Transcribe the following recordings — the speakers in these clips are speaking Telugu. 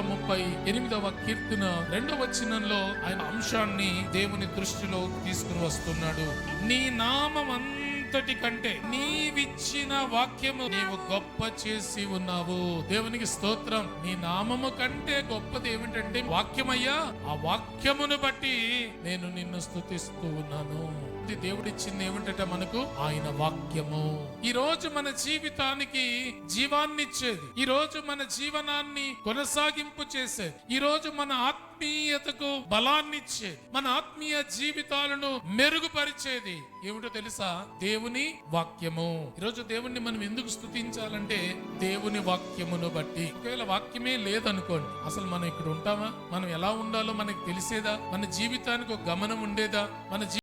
ముప్పై ఎనిమిదవ కీర్తన రెండవ వచనంలో ఆయన అంశాన్ని దేవుని దృష్టిలో తీసుకుని వస్తున్నాడు. నీ నామం అంతటి కంటే నీవిచ్చిన వాక్యము నీవు గొప్ప చేసి ఉన్నావు. దేవునికి స్తోత్రం. నీ నామము కంటే గొప్పది ఏమిటంటే వాక్యమయ్యా ఆ వాక్యమును బట్టి నేను నిన్ను స్తుతిస్తూ ఉన్నాను. ఇది దేవుడిచ్చింది ఏమిటంటే మనకు ఆయన వాక్యము. ఈ రోజు మన జీవితానికి జీవాన్నిచ్చేది. ఈ రోజు మన జీవనాన్ని కొనసాగింపు చేసేది. ఈ రోజు మన ఆత్మీయతకు బలాన్నిచ్చేది. మన ఆత్మీయ జీవితాలను మెరుగుపరిచేది. ఏమిటో తెలుసా? దేవుని వాక్యము. ఈరోజు దేవుణ్ణి మనం ఎందుకు స్తుతించాలంటే దేవుని వాక్యమును బట్టి. ఒకవేళ వాక్యమే లేదనుకోండి అసలు మనం ఇక్కడ ఉంటామా? మనం ఎలా ఉండాలో మనకు తెలిసేదా? మన జీవితానికి ఒక గమనం ఉండేదా? మన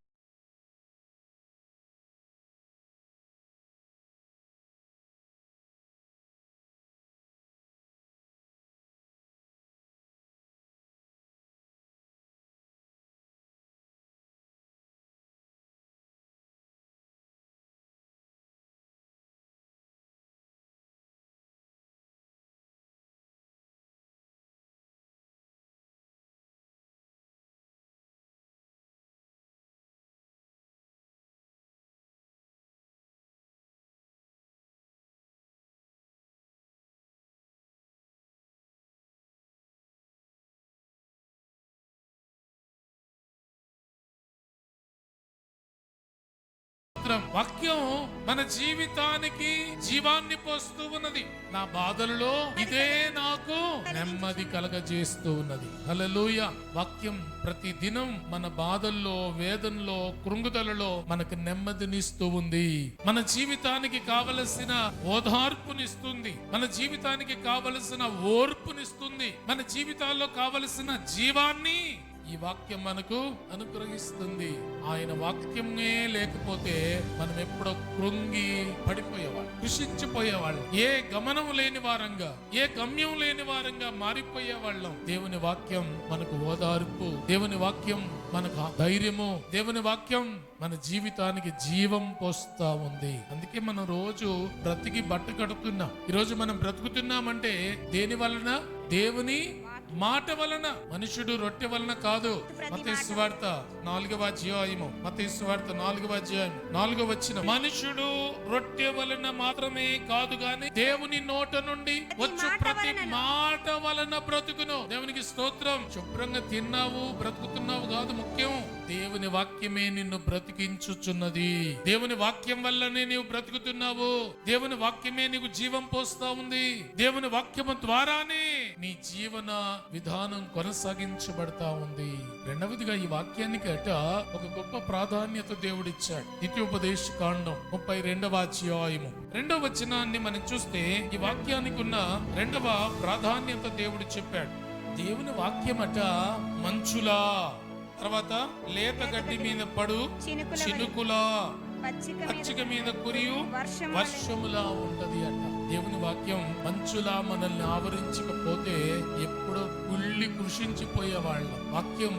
స్తోత్రం. వాక్యం మన జీవితానికి జీవాన్ని పోస్తూ ఉన్నది. నా బాధలలో ఇదే నాకు నెమ్మది కలగజేస్తూ ఉన్నది. హల్లెలూయ. వాక్యం ప్రతి దినం మన బాధల్లో వేదనలో కృంగుదలలో మనకు నెమ్మదినిస్తూ ఉంది. మన జీవితానికి కావలసిన ఓదార్పునిస్తుంది. మన జీవితానికి కావలసిన ఓర్పునిస్తుంది. మన జీవితాల్లో కావలసిన జీవాన్ని ఈ వాక్యం మనకు అనుగ్రహిస్తుంది. ఆయన వాక్యమే లేకపోతే మనం ఎప్పుడో కృంగి పడిపోయేవాళ్ళు కృషించిపోయేవాళ్ళం. ఏ గమనం లేని వారంగా ఏ గమ్యం లేని వారంగా మారిపోయే వాళ్ళం దేవుని వాక్యం మనకు ఓదార్పు దేవుని వాక్యం మనకు ధైర్యము దేవుని వాక్యం మన జీవితానికి జీవం పోస్తా ఉంది. అందుకే మనం రోజు బ్రతికి బట్ట కడుతున్నాం ఈరోజు మనం బ్రతుకుతున్నామంటే దేని వలన? దేవుని మాట వలన మనుషుడు రొట్టె వలన కాదు. మత వార్త నాలుగవ అధ్యాయము. మత వార్త నాలుగవ అధ్యాయం. నాలుగవ వచ్చిన మనుషుడు రొట్టె వలన మాత్రమే కాదు గాని దేవుని నోట నుండి వచ్చు ప్రతి మాట వలన బ్రతుకును. దేవునికి స్తోత్రం. శుభ్రంగా తిన్నావు బ్రతుకుతున్నావు కాదు ముఖ్యం. దేవుని వాక్యమే నిన్ను బ్రతికించుచున్నది. దేవుని వాక్యం వల్లనే నీవు బ్రతుకుతున్నావు. దేవుని వాక్యమే నీకు జీవం పోస్తా ఉంది. దేవుని వాక్యము ద్వారానే నీ జీవన విధానం కొనసాగించబడతా ఉంది. రెండవదిగా ఈ వాక్యానికి అట ఒక గొప్ప ప్రాధాన్యత దేవుడిచ్చాడు. ద్వితీయోపదేశ కాండం ముప్పై రెండవ అధ్యాయము. రెండవ వచనాన్ని మనం చూస్తే ఈ వాక్యానికి ఉన్న రెండవ ప్రాధాన్యత దేవుడు చెప్పాడు. దేవుని వాక్యమట మంచులా. తర్వాత లేత గడ్డి మీద పడు చినుకుల చినుకులా. పచ్చిక మీద కురియు వర్షం వర్షములా ఉంటది అంట. దేవుని వాక్యం మంచులా మనల్ని ఆవరించకపోతే ఎప్పుడో కుళ్ళి కృషించిపోయే వాళ్ళం వాక్యం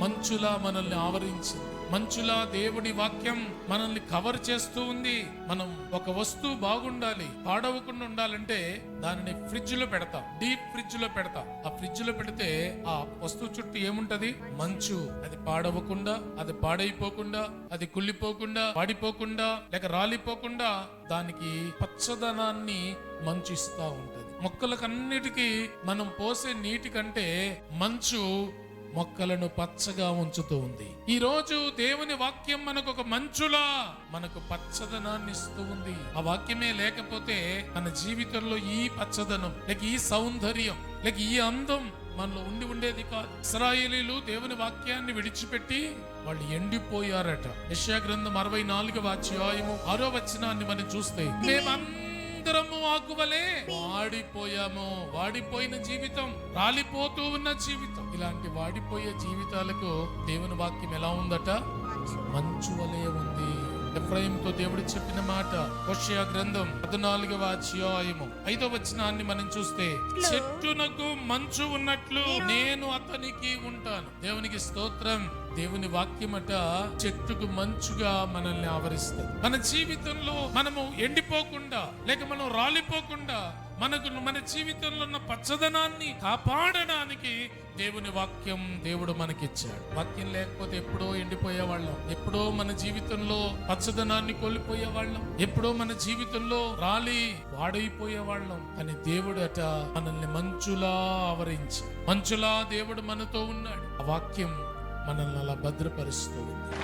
మంచులా మనల్ని ఆవరించింది. మంచులా దేవుడి వాక్యం మనల్ని కవర్ చేస్తూ ఉంది. మనం ఒక వస్తువు బాగుండాలి పాడవకుండా ఉండాలంటే దానిని ఫ్రిడ్జ్లో పెడతాం డీప్ ఫ్రిడ్జ్లో పెడతాం. ఆ ఫ్రిడ్జ్లో పెడితే ఆ వస్తువు చుట్టూ ఏముంటది? మంచు. అది పాడవకుండా అది పాడైపోకుండా అది కుళ్ళిపోకుండా పాడిపోకుండా లేక రాలిపోకుండా దానికి పచ్చదనాన్ని మంచు ఇస్తా ఉంటది. మొక్కలకన్నిటికీ మనం పోసే నీటి కంటే మంచు మొక్కలను పచ్చగా ఉంచుతూ ఉంది. ఈ రోజు దేవుని వాక్యం మనకు ఒక మంచులా మనకు పచ్చదనాన్ని ఇస్తూ ఉంది. ఆ వాక్యమే లేకపోతే మన జీవితంలో ఈ పచ్చదనం లేక ఈ సౌందర్యం లేక ఈ అందం మనలో ఉండి ఉండేది కాదు. ఇస్రాయేలీలు దేవుని వాక్యాన్ని విడిచిపెట్టి వాళ్ళు ఎండిపోయారట. యెషయా గ్రంథం అరవై నాలుగవ అధ్యాయము ఆరో వచనాన్ని మనం చూస్తే మేమందరము ఆకువలే వాడిపోయాము. వాడిపోయిన జీవితం రాలిపోతూ ఉన్న జీవితం. ఇలాంటి వాడిపోయే జీవితాలకు దేవుని వాక్యం ఎలా ఉందట? మంచు వలె ఉంది. ఎఫ్రాయింతో దేవుడు చెప్పిన మాట హోషియా గ్రంథం పద్నాలుగవ అధ్యాయము. ఐదవ వచనాన్ని మనం చూస్తే చెట్టునకు మంచు ఉన్నట్లు నేను అతనికి ఉంటాను. దేవునికి స్తోత్రం. దేవుని వాక్యమట చెట్టుకు మంచుగా మనల్ని ఆవరిస్తుంది. మన జీవితంలో మనము ఎండిపోకుండా లేక మనం రాలిపోకుండా మనకు మన జీవితంలో ఉన్న పచ్చదనాన్ని కాపాడడానికి దేవుని వాక్యం దేవుడు మనకిచ్చాడు. వాక్యం లేకపోతే ఎప్పుడో ఎండిపోయేవాళ్ళం. ఎప్పుడో మన జీవితంలో పచ్చదనాన్ని కోల్పోయే వాళ్ళం ఎప్పుడో మన జీవితంలో రాలి వాడైపోయే వాళ్ళం కానీ దేవుడు అట మనల్ని మంచులా ఆవరించి మంచులా దేవుడు మనతో ఉన్నాడు. ఆ వాక్యం మనల్ని అలా భద్రపరుస్తూ ఉంది.